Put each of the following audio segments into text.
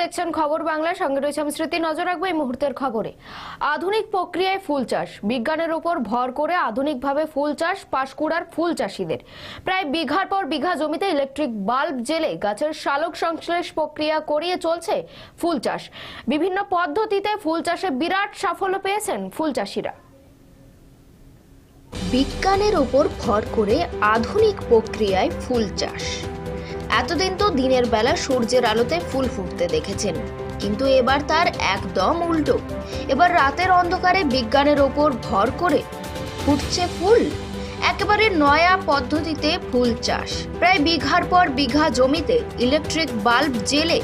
দেখছেন খবর বাংলা, সঙ্গে রয়েছে আমি স্মৃতি। নজর রাখব এই মুহূর্তের খবরে। আধুনিক প্রক্রিয়ায় ফুল চাষ। বিজ্ঞানের উপর ভর করে আধুনিকভাবে ফুল চাষ পাশকুড়ার ফুল চাষিদের। প্রায় বিঘার পর বিঘা জমিতে ইলেকট্রিক বাল্ব জেলে গাছের শালক সংশ্লেষ প্রক্রিয়া করিয়ে চলছে ফুল চাষ। বিভিন্ন পদ্ধতিতে ফুল চাষে বিরাট সাফল্য পেয়েছেন ফুল চাষিরা। বিজ্ঞানের ওপর ভর করে আধুনিক প্রক্রিয়ায় ফুল চাষ। এতদিন তো দিনের বেলা সূর্যের আলোতে ফুল ফুটতে দেখেছেন। কিন্তু এবার তার একদম উল্টো। এবার রাতের অন্ধকারে বিজ্ঞানের ওপর ভর করে ফুটছে ফুল। একেবারে নয়া পদ্ধতিতে ফুল চাষ। প্রায় বিঘার পর বিঘা জমিতে ইলেকট্রিক বাল্ব জেলে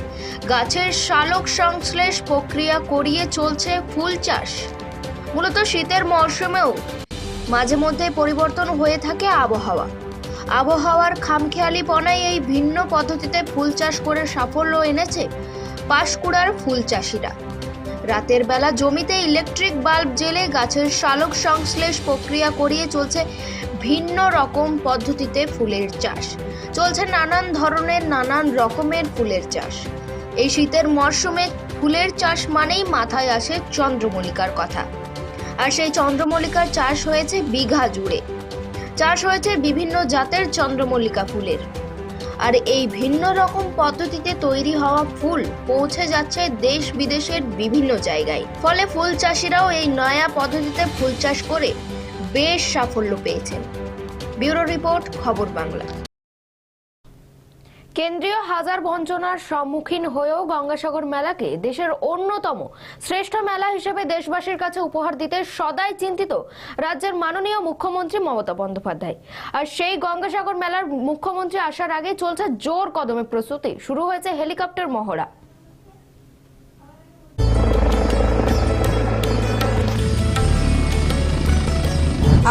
গাছের শালক সংশ্লেষ প্রক্রিয়া করিয়ে চলছে ফুল চাষ। মূলত শীতের মরশুমেও মাঝে মধ্যে পরিবর্তন হয়ে থাকে আবহাওয়া। আবহাওয়ার খামখেয়ালিপনায় এই ভিন্ন পদ্ধতিতে ফুল চাষ করে সাফল্য এনেছে পাশকুড়ার ফুল চাষিরা। রাতের বেলা জমিতে ইলেকট্রিক বাল্ব জেলে গাছের শালক সংশ্লেষ প্রক্রিয়া করিয়ে চলছে ভিন্ন রকম পদ্ধতিতে ফুলের চাষ। চলছে নানান ধরনের নানান রকমের ফুলের চাষ। এই শীতের মরশুমে ফুলের চাষ মানেই মাথায় আসে চন্দ্রমল্লিকার কথা। আর সেই চন্দ্রমল্লিকার চাষ হয়েছে বিঘা জুড়ে। চাষ হয়েছে বিভিন্ন জাতের চন্দ্রমল্লিকা ফুলের। আর এই ভিন্ন রকম পদ্ধতিতে তৈরি হওয়া ফুল পৌঁছে যাচ্ছে দেশ বিদেশের বিভিন্ন জায়গায়। ফলে ফুল চাষিরাও এই নয়া পদ্ধতিতে ফুল চাষ করে বেশ সাফল্য পেয়েছেন। ব্যুরো রিপোর্ট, খবর বাংলা। কেন্দ্রীয় হাজার বঞ্চনার সম্মুখীন হয়েও গঙ্গাসাগর মেলাকে দেশের অন্যতম শ্রেষ্ঠ মেলা হিসেবে দেশবাসীর কাছে উপহার দিতে সদাই চিন্তিত রাজ্যের মাননীয় মুখ্যমন্ত্রী মমতা বন্দ্যোপাধ্যায়। আর সেই গঙ্গাসাগর মেলার মুখ্যমন্ত্রী আসার আগে চলছে জোর কদমে প্রস্তুতি। শুরু হয়েছে হেলিকপ্টার মহড়া।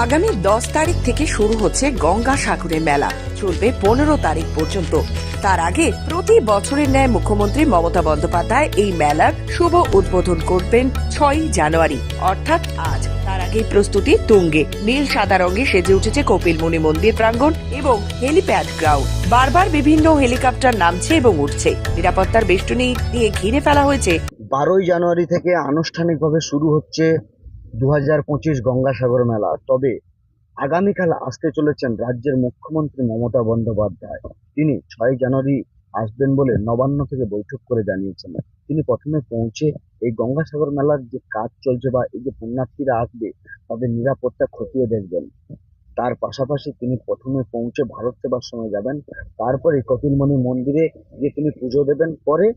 আগামী দশ তারিখ থেকে শুরু হচ্ছে গঙ্গা সাগরের মেলা। চলবে পনেরো তারিখ পর্যন্ত। তার আগে প্রতি বছরের ন্যায় মুখ্যমন্ত্রী মমতা বন্দ্যোপাধ্যায় এই মেলার শুভ উদ্বোধন করবেন ছয়ই জানুয়ারি। অর্থাৎ আজ। তার আগে প্রস্তুতি তুঙ্গে। নীল সাদা রঙে সেজে উঠেছে কপিলমুনি মন্দির প্রাঙ্গণ এবং হেলিপ্যাড গ্রাউন্ড। বারবার বিভিন্ন হেলিকপ্টার নামছে এবং উঠছে। নিরাপত্তার বেষ্টনী দিয়ে ঘিরে ফেলা হয়েছে। বারোই জানুয়ারি থেকে আনুষ্ঠানিকভাবে শুরু হচ্ছে দু হাজার পঁচিশ গঙ্গাসাগর মেলা। তবে আগামীকাল আসতে চলেছেন রাজ্যের মুখ্যমন্ত্রী মমতা বন্দ্যোপাধ্যায়। তিনি ছয় জানুয়ারি আসবেন বলে নবান্ন থেকে বৈঠক করে জানিয়েছেন। তিনি প্রথমে পৌঁছে এই গঙ্গাসাগর মেলার যে কাজ চলছে বা এই যে পুণ্যার্থীরা আসবে, তাদের নিরাপত্তা খতিয়ে দেখবেন। তার পাশাপাশি তিনি প্রথমে পৌঁছে ভারত সেবার সময় যাবেন। তারপরে কপিলমণি মন্দিরে গিয়ে তিনি পুজো দেবেন। পরে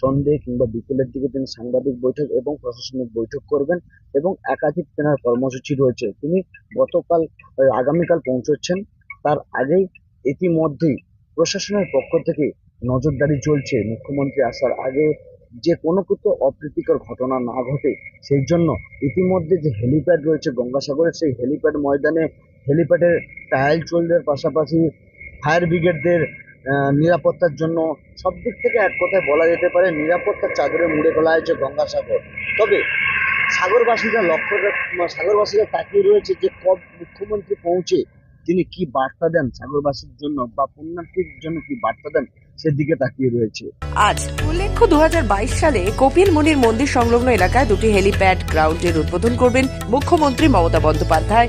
সন্ধে কিংবা বিকেলের দিকে তিনি সাংবাদিক বৈঠক এবং প্রশাসনিক বৈঠক করবেন এবং একাধিক তেনার কর্মসূচি রয়েছে। তিনি গতকাল আগামীকাল পৌঁছচ্ছেন। তার আগেই ইতিমধ্যেই প্রশাসনের পক্ষ থেকে নজরদারি চলছে। মুখ্যমন্ত্রী আসার আগে যে কোনো কিছু অপ্রীতিকর ঘটনা না ঘটে, সেই জন্য ইতিমধ্যে যে হেলিপ্যাড রয়েছে গঙ্গাসাগরের, সেই হেলিপ্যাড ময়দানে হেলিপ্যাডের টায়াল চলদের পাশাপাশি ফায়ার ব্রিগেডদের নিরাপত্তার জন্য সব দিক থেকে এক কথায় বলা যেতে পারে নিরাপত্তার চাদরে মুড়ে ফেলা হয়েছে গঙ্গাসাগর। তবে সাগরবাসীরা লক্ষ্য সাগরবাসীরা তাকিয়ে রয়েছে যে কব মুখ্যমন্ত্রী পৌঁছে তিনি কি বার্তা দেন সাগরবাসীর জন্য বা পুণ্যার্থীর জন্য কি বার্তা দেন? সেদিকে তাকিয়ে রয়েছে। আজ উল্লেখ্য দু হাজার বাইশ সালে কপিল মুনির মন্দির সংলগ্ন এলাকায় দুটি হেলিপ্যাড গ্রাউন্ডের উদ্বোধন করবেন মুখ্যমন্ত্রী মমতা বন্দ্যোপাধ্যায়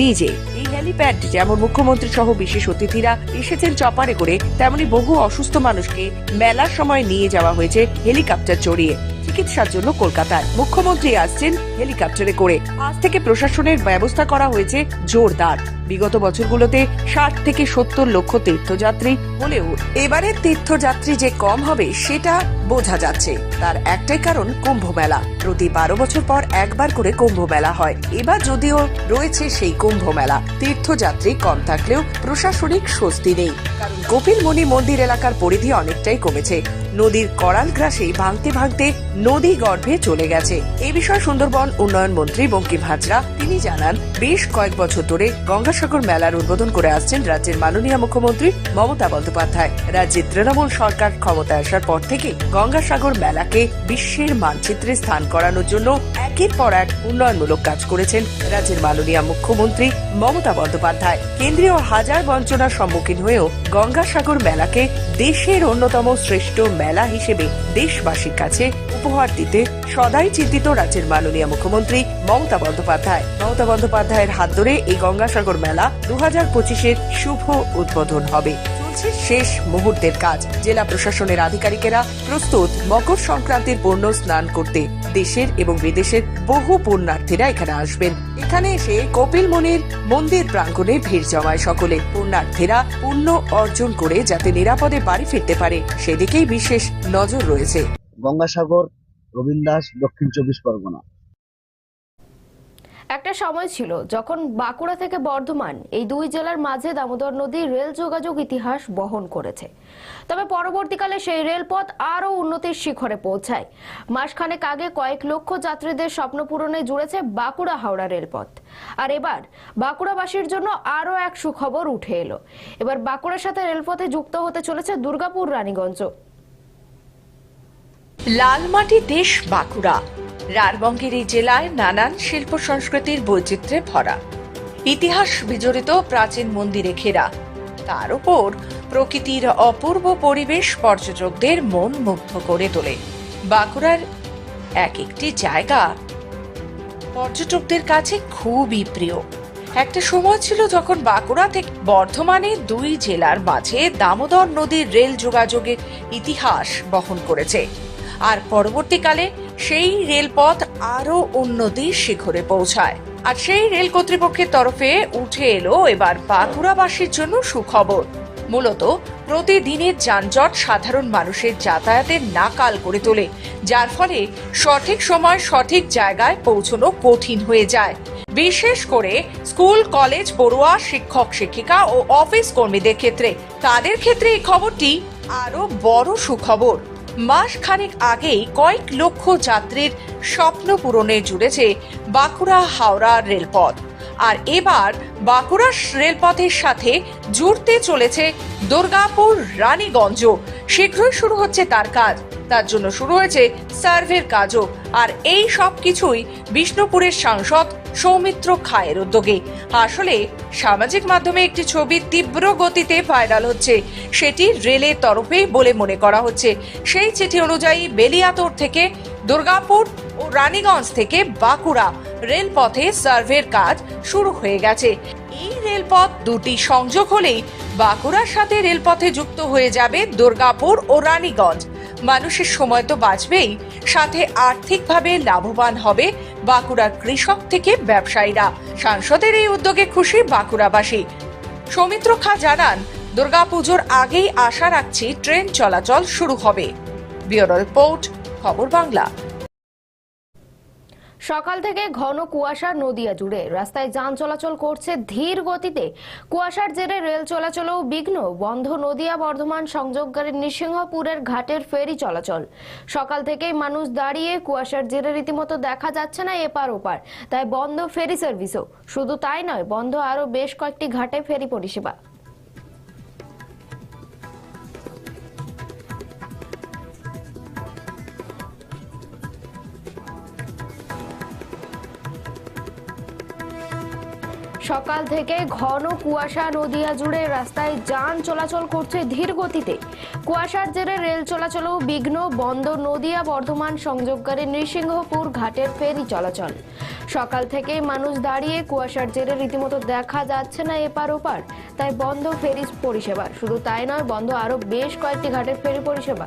নিজে। এই হেলিপ্যাড, যেমন মুখ্যমন্ত্রী সহ বিশেষ অতিথিরা এসেছেন চপারে করে, তেমনি বহু অসুস্থ মানুষকে মেলার সময় নিয়ে যাওয়া হয়েছে হেলিকপ্টার চড়িয়ে। চিকিৎসার জন্য কলকাতায় মুখ্যমন্ত্রী আসছেন হেলিকপ্টারে করে। আজ থেকে প্রশাসনের ব্যবস্থা করা হয়েছে জোরদার। বিগত বছরগুলোতে ষাট থেকে সত্তর লক্ষ তীর্থযাত্রী হলেও এবারের তীর্থযাত্রী যে কম হবে, সেটা বোঝা যাচ্ছে। তার একটাই কারণ কুম্ভ মেলা প্রতি বারো বছর পর একবার করে কুম্ভ মেলা হয়। এবার যদিও রয়েছে সেই কুম্ভ মেলা তীর্থযাত্রী কম থাকলেও প্রশাসনিক স্বস্তি নেই। কারণ কপিলমণি মন্দির এলাকার পরিধি অনেকটাই কমেছে। নদীর করাল গ্রাসে ভাঙতে ভাঙতে নদী গর্ভে চলে গেছে। এ বিষয়ে সুন্দরবন উন্নয়ন মন্ত্রী বঙ্কিম হাজরা তিনি জানান, বেশ কয়েক বছর ধরে গঙ্গাসাগর মেলার উদ্বোধন করে আসছেন রাজ্যের মাননীয় মুখ্যমন্ত্রী মমতা বন্দ্যোপাধ্যায়। রাজ্যের তৃণমূল সরকার ক্ষমতায় আসার পর থেকে গঙ্গাসাগর মেলাকে বিশ্বের মানচিত্রে স্থান করানোর জন্য একের পর এক উন্নয়নমূলক কাজ করেছেন রাজ্যের মাননীয় মুখ্যমন্ত্রী মমতা বন্দ্যোপাধ্যায়। কেন্দ্রীয় হাজার বঞ্চনার সম্মুখীন হয়েও গঙ্গাসাগর মেলাকে দেশের অন্যতম শ্রেষ্ঠ মেলা মেলা হিসেবে দেশবাসীর কাছে উপহার দিতে সদাই চিন্তিত রাজ্যের মাননীয় মুখ্যমন্ত্রী মমতা বন্দ্যোপাধ্যায়। মমতা বন্দ্যোপাধ্যায়ের হাত ধরে এই গঙ্গাসাগর মেলা দু হাজার পঁচিশের শুভ উদ্বোধন হবে। চলছে শেষ মুহূর্তের কাজ। জেলা প্রশাসনের আধিকারিকেরা প্রস্তুত মকর সংক্রান্তির পূর্ণ স্নান করতে দেশের এবং বিদেশের বহু পুণ্যার্থীরা এখানে আসবেন। এখানে এসে কপিল মুনির মন্দির প্রাঙ্গণে ভিড় জমায় সকলে। পুণ্যার্থীরা পুণ্য অর্জন করে যাতে নিরাপদে বাড়ি ফিরতে পারে। সেদিকেই বিশেষ নজর রয়েছে। গঙ্গাসাগর, রবীন্দাস, দক্ষিণ চব্বিশ পরগনা। একটা সময় ছিল যখন বাঁকুড়া থেকে বর্ধমান, এই দুই জেলার মাঝে দামোদর নদী রেল যোগাযোগ ইতিহাস বহন করেছে। তবে পরবর্তীকালে সেই রেলপথ আরও উন্নতির শিখরে পৌঁছায়। মাসখানেক আগে কয়েক লক্ষ যাত্রীদের স্বপ্ন পূরণে জুড়েছে বাঁকুড়া হাওড়া রেলপথ। আর এবার বাঁকুড়াবাসীর জন্য আরও এক সুখবর উঠে এলো। এবার বাঁকুড়ার সাথে রেলপথে যুক্ত হতে চলেছে দুর্গাপুর রানীগঞ্জ লালমাটি দেশ বাঁকুড়া। রারবঙ্গের এই জেলায় নানান শিল্প সংস্কৃতির বৈচিত্র্যে ভরা। ইতিহাস বিজড়িত প্রাচীন মন্দিরে ঘেরা। তার উপর প্রকৃতির অপূর্ব পরিবেশ পর্যটকদের মন মুগ্ধ করে তোলে। বাঁকুড়ার এক একটি জায়গা পর্যটকদের কাছে খুবই প্রিয়। একটা সময় ছিল যখন বাঁকুড়া থেকে বর্ধমানে দুই জেলার মাঝে দামোদর নদীর রেল যোগাযোগের ইতিহাস বহন করেছে। আর পরবর্তীকালে সেই রেলপথ আরও উন্নতির শিখরে পৌঁছায়। আর সেই রেল কর্তৃপক্ষের তরফে উঠে এলো এবার বাঁকুড়াবাসীর জন্য সুখবর। মূলত প্রতিদিনের যানজট সাধারণ মানুষের যাতায়াতের নাকাল করে তোলে, যার ফলে সঠিক সময় সঠিক জায়গায় পৌঁছনো কঠিন হয়ে যায়। বিশেষ করে স্কুল, কলেজ, পড়ুয়া, শিক্ষক, শিক্ষিকা ও অফিস কর্মীদের ক্ষেত্রে। তাদের ক্ষেত্রে এই খবরটি আরও বড় সুখবর। মাস খানেক আগেই কয়েক লক্ষ যাত্রীর স্বপ্ন পূরণে জুড়েছে বাঁকুড়া হাওড়া রেলপথ। আর এবার বাঁকুড়া রেলপথের সাথে জুড়তে চলেছে দুর্গাপুর রানীগঞ্জ। শীঘ্রই শুরু হচ্ছে তার কাজ। তার জন্য শুরু হয়েছে সার্ভের কাজও। আর এই সব কিছুই বিষ্ণুপুরের সাংসদ সৌমিত্র খায়ের উদ্যোগে। আসলে সামাজিক মাধ্যমে একটি ছবি তীব্র গতিতে ভাইরাল হচ্ছে। সেটি রেলের তরফে বলে মনে করা হচ্ছে। সেই চিঠি অনুযায়ী বেলিয়াতোর থেকে দুর্গাপুর ও রানীগঞ্জ থেকে বাঁকুড়া রেলপথে সার্ভের কাজ শুরু হয়ে গেছে। এই রেলপথ দুটি সংযোগ হলেই বাঁকুড়ার সাথে রেলপথে যুক্ত হয়ে যাবে দুর্গাপুর ও রানীগঞ্জ। মানুষের সময় তো বাঁচবেই। সাথে আর্থিকভাবে লাভবান হবে বাঁকুড়ার কৃষক থেকে ব্যবসায়ীরা। সাংসদের এই উদ্যোগে খুশি বাঁকুড়াবাসী। সৌমিত্র খা জানান, দুর্গাপুজোর আগেই আশা রাখছি ট্রেন চলাচল শুরু হবে। ব্যুরো রিপোর্ট, খবর বাংলা। সকাল থেকে ঘন কুয়াশা নদিয়া জুড়ে। রাস্তায় যান চলাচল করছে ধীর গতিতে। কুয়াশার জেরে রেল চলাচলেও বিঘ্ন। বন্ধ নদিয়া বর্ধমান সংযোগকারী নৃসিংহপুরের ঘাটের ফেরি চলাচল। সকাল থেকেই মানুষ দাঁড়িয়ে কুয়াশার জেরে রীতিমতো দেখা যাচ্ছে না এপার ওপার। তাই বন্ধ ফেরি সার্ভিসও। শুধু তাই নয়, বন্ধ আরও বেশ কয়েকটি ঘাটে ফেরি পরিষেবা। সকাল থেকে ঘন কুয়াশা নদিয়া জুড়ে রাস্তায় যান চলাচল করছে ধীর গতিতে। কুয়াশার জেরে রেল চলাচলেও বিঘ্ন। বন্ধ নদিয়া, বর্ধমান সংযোগকারী নৃসিংহপুর ঘাটের ফেরি চলাচল। সকাল থেকেই মানুষ দাঁড়িয়ে কুয়াশার জেরে রীতিমতো দেখা যাচ্ছে না এপার ওপার। তাই বন্ধ ফেরি পরিষেবা। শুধু তাই নয়, বন্ধ আরও বেশ কয়েকটি ঘাটের ফেরি পরিষেবা।